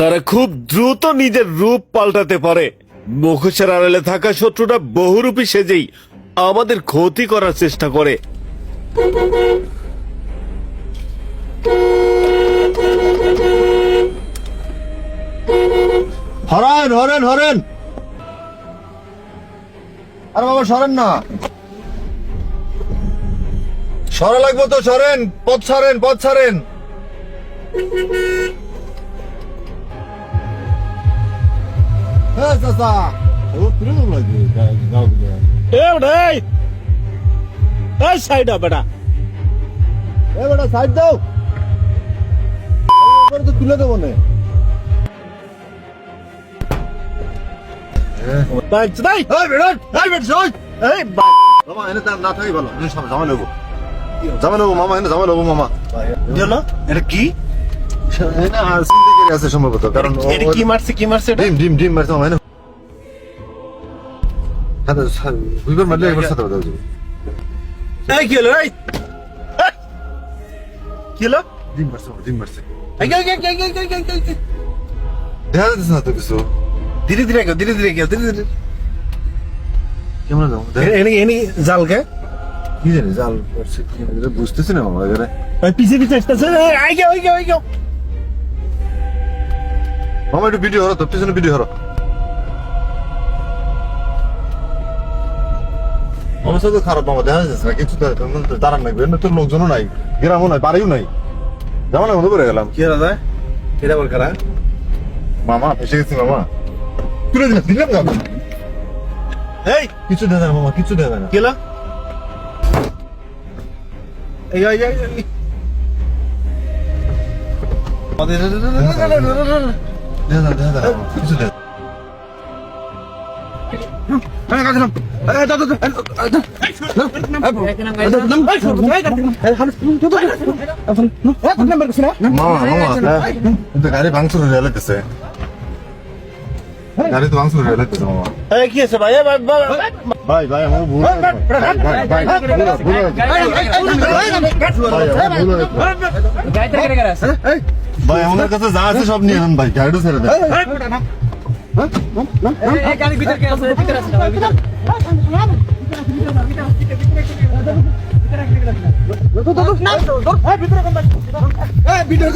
তারা খুব দ্রুত নিজের রূপ পাল্টাতে পারে। মুখোশের আড়ালে থাকা শত্রুটা বহুরূপী সেজেই আমাদের ক্ষতি করার চেষ্টা করে। হরেন হরেন হরেন। আরে বাবা, সরেন না। সরা লাগবে তো, সরেন। পথ ছাড়েন পথ ছাড়েন। হ্যাঁ চাচা ও কীরকম লাগে গাও এ বেটা, এই! সাইড আপ বেটা। এ বেটা সাইড দাও। এবারে তো তুলে দেবো না। মামা এনে তার না থাকি ভালো। জামা নেব জামা নেব মামা এনে জামা নেব মামা? এটা কি? আর সিন্ডিকেট আছে সম্ভবত কারণ এটা কি মারছে কি মারছে ডিম ডিম ডিম মারছে মানে সাদা দুইবার মারলে একবার সাদা হয়ে যাবে এই কি হলো? এই! কি হলো? ডিম মারছে ডিম মারছে। দেখা যাচ্ছে না জাল কে? কি জানি জাল বুঝতেছি না পিছিয়ে পিছিয়ে আসতেছে। মামা একটু ভিডিও হরো তো পিছনে ভিডিও হরো অবস্থা তো খারাপ মামা দেখা যাচ্ছে না কিছু দাঁড়ান নাই এমনি তো লোকজনও নাই গ্রামও নাই বাড়িও নাই জামানা মধ্যে পড়ে গেলাম কি দাদা এটা বল খারাপ মামা এসে গেছি মামা তুলে দিলাম দিলাম যাব এই কিছু দেয় না মামা কিছু দেয় না কি হলো এই এই এই দেখা দাও দেখা দাও গাড়ি ভাঙচুর হয়ে লাগতেছে গাড়ি তো ভাঙচুর হয়ে লাগতেছে কি আছে ভাই ভাই আমার ভাই আমার কাছে যা আছে সব নিয়ে নেন ভাই গাড়ি ছেড়ে দেন ভিডিও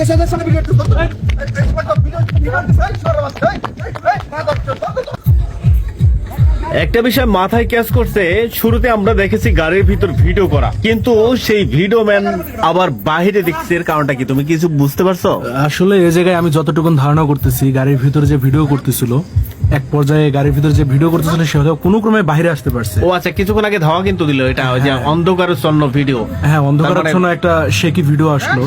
একটা বিষয় মাথায় ক্যাচ করছে শুরুতে আমরা দেখেছি গাড়ির ভিতর ভিডিও করা কিন্তু সেই ভিডিও ম্যান আবার বাহিরে দেখছে এর কারণটা কি তুমি কিছু বুঝতে পারছ আসলে এই জায়গায় আমি যতটুকু ধারণা করতেছি গাড়ির ভিতরে যে ভিডিও করতেছিল এক পর্যায়ে গাড়ির ভিতরে যে ভিডিও করতেছিল সে হয়তো কোনো ক্রমে বাইরে আসতে পারছে ও আচ্ছা কিছুক্ষণ আগে ধাওয়া কিন্তু দিল এটা ওই যে অন্ধকারচ্ছন্ন ভিডিও হ্যাঁ অন্ধকারের মানে- জন্য একটা শেকি ভিডিও আসলো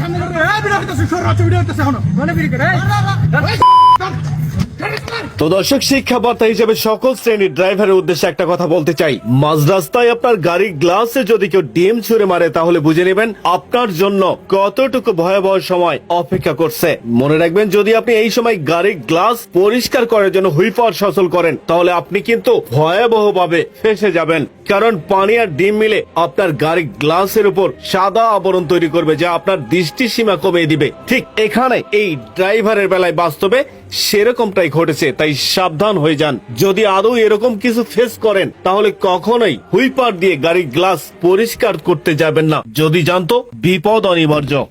তো দর্শক শিক্ষা বার্তা হিসেবে সকল শ্রেণির ড্রাইভারের উদ্দেশ্যে একটা কথা বলতে চাই। মাঝ রাস্তায় আপনার গাড়ির গ্লাসে যদি কেউ ডিম ছুঁড়ে মারে, তাহলে বুঝে নেবেন আপনার জন্য কতটুকু ভয়াবহ সময় অপেক্ষা করছে। মনে রাখবেন, যদি আপনি এই সময় গাড়ির গ্লাস পরিষ্কার করার জন্য হুইপার সচল করেন, তাহলে আপনি কিন্তু ভয়াবহ ভাবে ফেসে যাবেন। কারণ পানি আর ডিম মিলে আপনার গাড়ির গ্লাসের উপর সাদা আবরণ তৈরি করবে, যা আপনার দৃষ্টি সীমা কমিয়ে দিবে। ঠিক এখানে এই ড্রাইভারের বেলায় বাস্তবে সেরকমটাই ঘটেছে তাই সাবধান হয়ে যান। যদি আদৌ এরকম কিছু ফেস করেন, তাহলে কখনোই হুইপার দিয়ে গাড়ির গ্লাস পরিষ্কার করতে যাবেন না। যদি জানতো, বিপদ অনিবার্য।